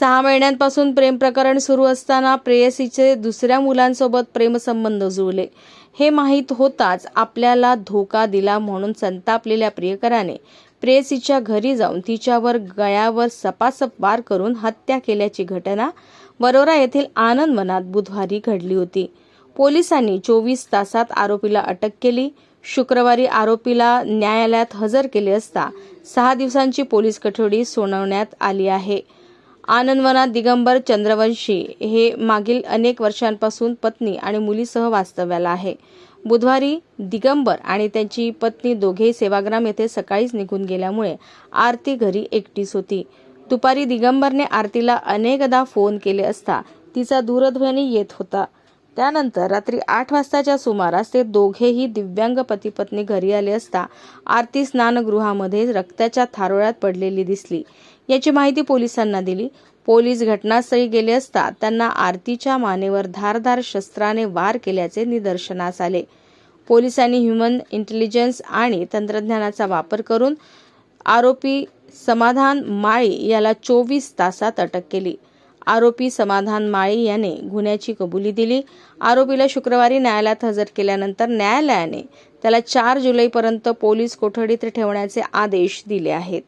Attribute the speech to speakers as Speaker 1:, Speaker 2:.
Speaker 1: सहा महिन्यांपासून प्रेम प्रकरण सुरू असताना प्रेयसीचे दुसऱ्या मुलांसोबत प्रेमसंबंध जुळले. हे माहीत होताच आपल्याला धोका दिला म्हणून संतापलेल्या प्रियकराने प्रेयसीच्या घरी जाऊन तिच्यावर गळ्यावर सपासप वार करून हत्या केल्याची घटना वरोरा येथील आनंद मनात बुधवारी घडली होती. पोलिसांनी चोवीस तासात आरोपीला अटक केली. शुक्रवारी आरोपीला न्यायालयात हजर केले असता सहा दिवसांची पोलीस कठोडी सोनवण्यात आली आहे. आनंदवनात दिगंबर चंद्रवंशी हे मागील अनेक वर्षांपासून पत्नी आणि मुलीसह वास्तव्याला आहे. बुधवारी दिगंबर आणि त्यांची पत्नी दोघेही सेवाग्राम येथे सकाळीच निघून गेल्यामुळे आरती घरी एकटीच होती. दुपारी दिगंबरने आरतीला अनेकदा फोन केले असता तिचा दूरध्वनी येत होता. त्यानंतर रात्री आठ वाजताच्या सुमारास ते दोघेही दिव्यांग पती पत्नी घरी आले असता आरती स्नानगृहामध्ये रक्ताच्या थारोळ्यात पडलेली दिसली. याची माहिती पोलिसांना दिली. पोलीस घटनास्थळी गेले असता त्यांना आरतीच्या मानेवर धारधार शस्त्राने वार केल्याचे निदर्शनास आले. पोलिसांनी ह्युमन इंटेलिजन्स आणि तंत्रज्ञानाचा वापर करून आरोपी समाधान माळी याला चोवीस तासात अटक केली. आरोपी समाधान माळी याने गुन्ह्याची कबुली दिली. आरोपीला शुक्रवारी न्यायालयात हजर केल्यानंतर न्यायालयाने त्याला चार जुलैपर्यंत पोलीस कोठडीत ठेवण्याचे आदेश दिले आहेत.